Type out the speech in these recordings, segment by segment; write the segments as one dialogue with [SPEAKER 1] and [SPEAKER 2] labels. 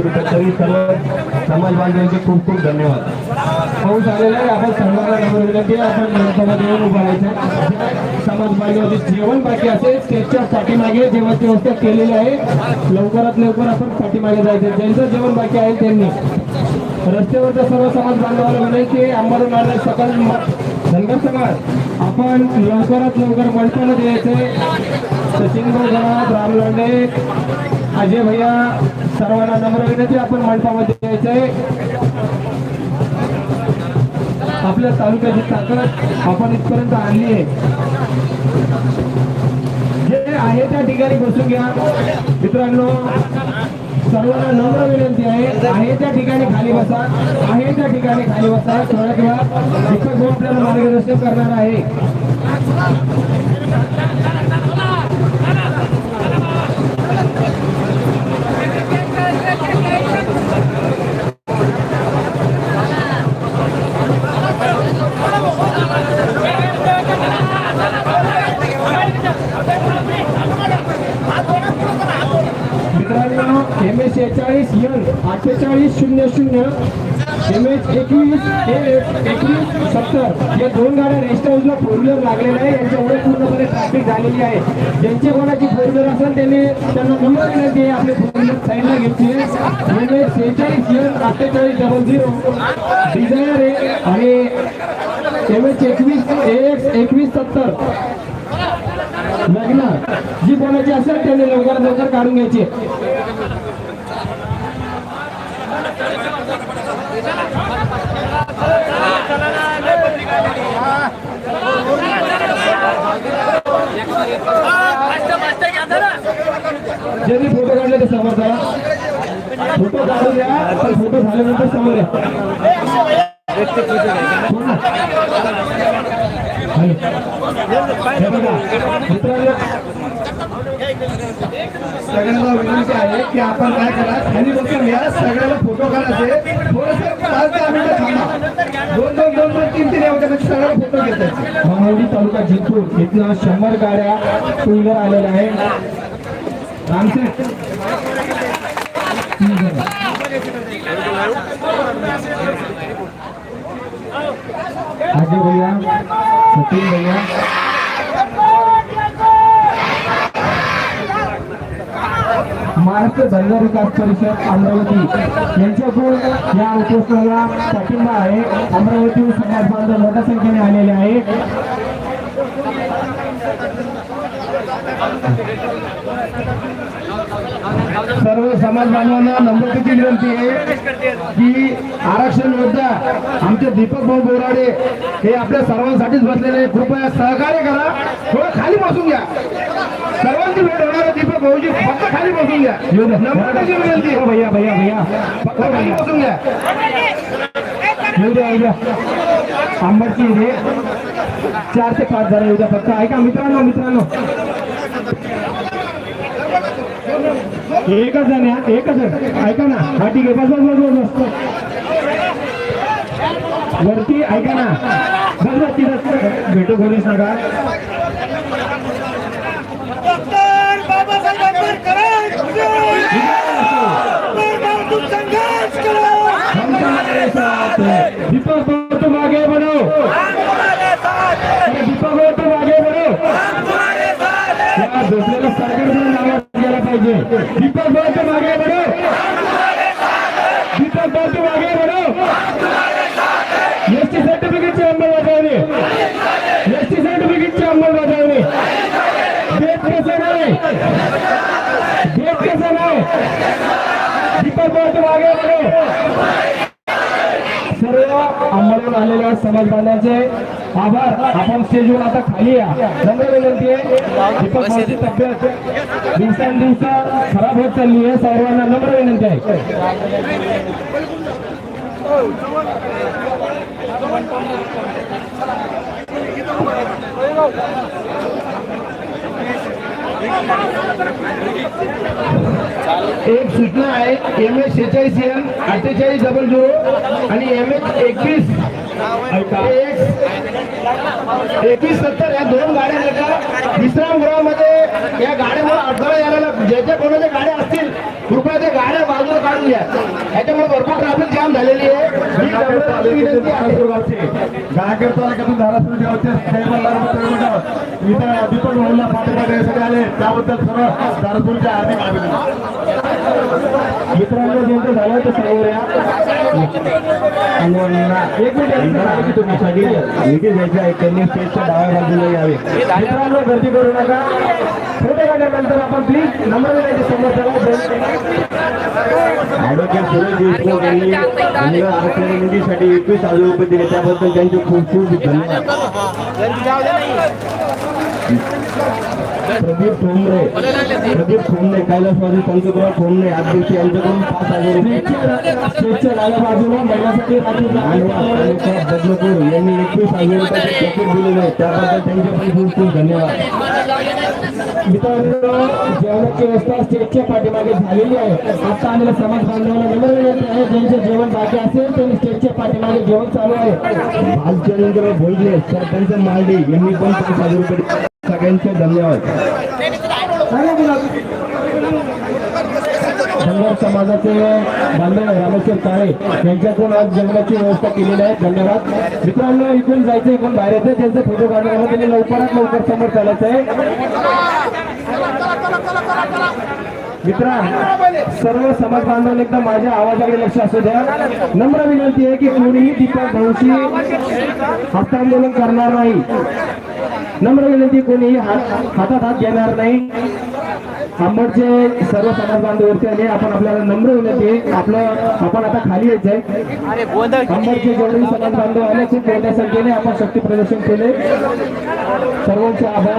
[SPEAKER 1] पाचशे तरी सर्व समाज बांधवांचे खूप खूप धन्यवाद. पाऊस आलेला आहे. आपण सर्वांना नंबर विनंती आपण मंडपामध्ये येऊन उभं राहायचं समाज बांधवांचे जेवण बाकी असेल. त्याच्या पाठीमागे जेवणाची व्यवस्था केलेली आहे लवकरात लवकर आपण पाठीमागे जायचं ज्यांचं जेवण बाकी आहे त्यांनी. रस्त्यावरच्या सर्व समाज बांधवाला विनंती की आंबाडून सकाळ म- धनगर समाज. आपण लवकरात लवकर मंचाला यायचंय सचिन भाऊ राम लोंढे अजय भैया सर्वांना नम्र विनंती आपण मंडपामध्ये यायचंय. आपल्या तालुक्याची ताकद आपण इथपर्यंत आणली आहे. जे आहे त्या ठिकाणी बसून घ्या. मित्रांनो सर्वांना नम्र विनंती आहे. आहे त्या ठिकाणी खाली बसा. आहे त्या ठिकाणी खाली बसा. थोड्या वेळात दीपक भाऊ आपल्याला मार्गदर्शन करणार आहे मित्रांनो एम एस शेहेचाळीस एन अठ्ठेचाळीस शून्य एम एच एकवीस एकवीस सत्तर या दोन गाड्या रेस्ट हाऊसला फोर व्हीलर लागलेल्या आहे यांच्यामुळे पूर्णपणे ट्रॅफिक झालेली आहे. ज्यांची कोणाची फोर व्हीलर असेल त्यांनी त्यांना नंबर विनंती आहे आपली फोर व्हीलर साईडला घेतली आहे. एम एच एन अठ्ठेचाळीस डबल झिरो डिझायर आहे आणि एम एच एकवीस एक्स एकवीस सत्तर. लग्न. जी कोणाची असेल त्यांनी लवकर लवकर काढून घ्यायची. ज्यांनी फोटो काढले ते समोर चला फोटो काढू द्या पण फोटो झाल्यानंतर समोर या. सगळ्यांना विनंती आहे की आपण काय करा? खाली बसून घ्या सगळ्याला फोटो काढायचे. दोन दोन दोन दोन तीन तीन एवढ्या फोटो घेतायचे तालुका जिंतूर इथं शंभर गाड्या टू व्हीलर आलेल्या आहे. रामसेठ भैया. सचिन भैया। महाराष्ट्र धनगर विकास परिषद अमरावती यांच्याकडून या उपोषणाला पाठिंबा आहे. अमरावती समाज बांधव मोठ्या संख्येने आलेले आहे सर्व समाज बांधवांना नम्रतेची विनंती आहे. की आरक्षण योद्धा आमचे दीपक भाऊ बोराडे हे आपल्या सर्वांसाठीच बसलेले. कृपया सहकार्य करा. थोडं खाली बसून घ्या. सर्वांची भेट होणार आहे. दीपक भाऊजी फक्त खाली बसून घ्या. नम्रतेची विनंती. हो भैया भैया भैया. फक्त खाली बसून घ्या. येऊ द्या येऊ द्या आंबटची इथे. चार ते पाच जरा येऊ द्या फक्त. ऐका मित्रांनो मित्रांनो. एकच जण या एकच जण ऐका ना. हा ठीक आहे. बस बस बस बस बस. वरती ऐका ना. बस बस तिथं भेटू बोलूच नका
[SPEAKER 2] डॉक्टर बाबासाहेब आंबेडकर संघर्ष करो.
[SPEAKER 1] हम तुम्हारे साथ. हैं। दीपक दीपक भाऊ तुम आगे बढ़ो. दीपक भाऊ तुम आगे बढ़ो एसटी सर्टिफिकेटची अंमलबजावणी. एसटी सर्टिफिकेटची अंमलबजावणी. डेट कसं नाही डेट कसं नाही दीपक भाऊ तुम आगे बढ़ो. सर्व अंमलात आलेल्या समाज बांधवांचे आभार. आपण स्टेजवर आता खाली या. नम्र विनंती आहे. दीपक भाऊची तब्येत दिवसांदिवस खराब होत चालली आहे. सर्वांना नम्र विनंती आहे. एक सूचना आहे. एम एच शेचाळीस एन अठ्ठेचाळीस डबल झिरो आणि एम एच एकवीस. एकवीस सत्तर या दोन गाड्या एका विश्रामगृहामध्ये या गाड्यामुळे अडथळा यायला ज्याच्या कोणाच्या गाड्या असतील कृपया त्या गाड्या बाजूला काढून घ्या. याच्यामुळे भरपूर ट्रॅफिक जाम झालेली आहे. ही नम्र विनंती
[SPEAKER 3] गायकर तालुक्यातून धाराशिव गावचे इथं दीपक भाऊला पाठिंबा देण्यासाठी आले त्याबद्दल सर्व धाराशिवच्या हार्दिक अभिनंदन
[SPEAKER 1] मित्रांनो ज्यांचं झालं तर समोर या एक मिनिट तुम्ही आहे त्यांनी स्टेजच्या डाव्या बाजूला यावे मित्रांनो गर्दी करू नका. फोटो काढल्यानंतर आपण प्लीज नंबर द्यायचे समोर ॲडव्होकेट सुरेश देशमुख यांनी आरक्षण निधीसाठी एकवीस हज़ार रुपये दिले त्याबद्दल त्यांचे खूप खूप धन्यवाद. प्रदीप ठोंबरे. प्रदीप ठोंबरे, कैलासवादी पंतप्रधान ठोंबरे अध्यक्ष यांच्याकडून पाच हज़ार रुपये. बाजूला महिलांसाठी बदलपूर यांनी एकवीस हज़ार रुपयाचे पॅकेट दिलेले त्याबद्दल त्यांचे पण खूप खूप धन्यवाद. मित्रांनो जेवणाची व्यवस्था स्टेजच्या पाठीमागे झालेली आहे. आता आम्हाला समाज बांधवांना नंबर विनंती आहे ज्यांचे जेवण बाकी असेल त्यांनी स्टेजच्या पाठीमागे जेवण चालू आहे. भालचंद्र भोजले सरपंच मालडी यांनी पण पाच हजार रुपये. सगळ्यांचे धन्यवाद. धनगर समाजाचे बांधव रामेश्वर काळे यांच्याकडून आज जंगलाची व्यवस्था केलेली आहे. धन्यवाद. मित्रांनो इथून जायचं इकडून बाहेर येतं त्यांचे फोटो काढण्यामध्ये त्यांनी लवकरात लवकर समोर चालायचं आहे. मित्रा सर्व समाज बांधवांना एकदा माझ्या आवाजाकडे लक्ष असू द्या. नम्र विनंती आहे की कोणीही दीपक भाऊशी हस्तांदोलन करणार नाही. नम्र विनंती कोणीही हात हातात हात घेणार नाही. आंबडचे सर्व समाज बांधवरती आले आपण आपल्याला नम्र विनंती आपलं आपण आता खाली यायचंय. आंबडचे जेवढे समाज बांधव आले खूप मोठ्या संख्येने आपण शक्ती प्रदर्शन केले. सर्वांचे आभार.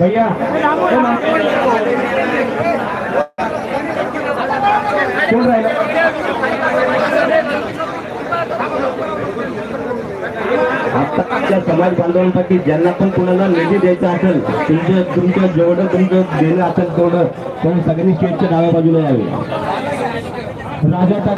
[SPEAKER 1] भैया. कोण राहिला? आताच्या समाज बांधवांसाठी ज्यांना पण कोणाला निधी द्यायचा असेल तुमचं तुमचं जेवढं तुमचं देणं असेल तेवढं पण सगळ्यांनी स्टेजच्या डाव्या बाजूला यावे. राजा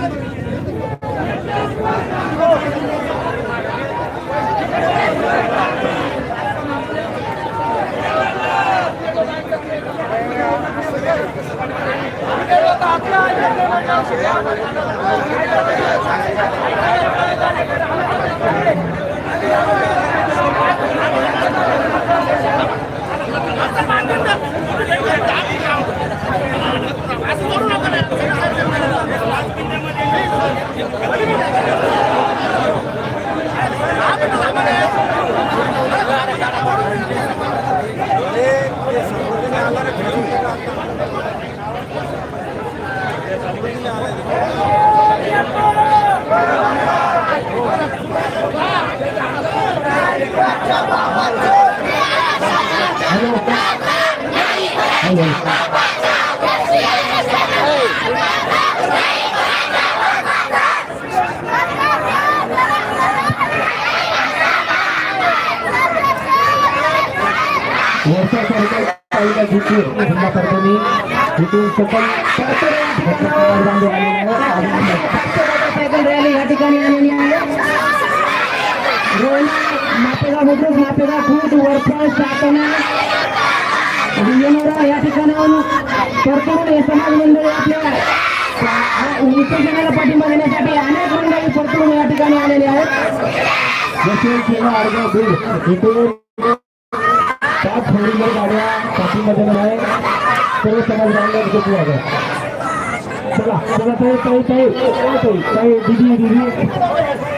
[SPEAKER 1] वर्षा सरकार तालुका जिथे जिल्हा सरकारने इथून सकल
[SPEAKER 4] येणारा या ठिकाणाहून परतून समाज मंडळी आपल्या विसर्जनाला पाठिंबा देण्यासाठी अनेक मंडळी परतून या ठिकाणी आलेले आहेत
[SPEAKER 1] इथून पाच फोर व्हीलर आहे सर्व समाज बांधव घेतली आहे चला चला ताई ताई ताई ताई ताई दिदी दिदी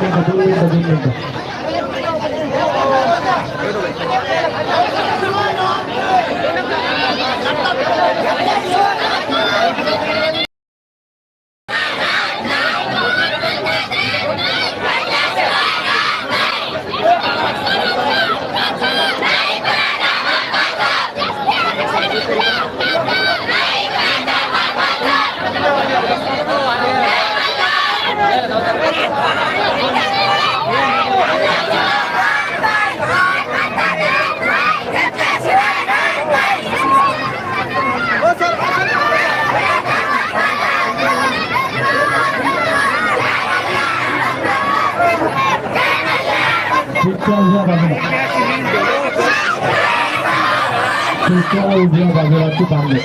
[SPEAKER 1] दोन मिनिटं दोन मिनिटं ကျောင်းရပါမယ်ဒီကျောင်းရပါမယ်သူပါမယ်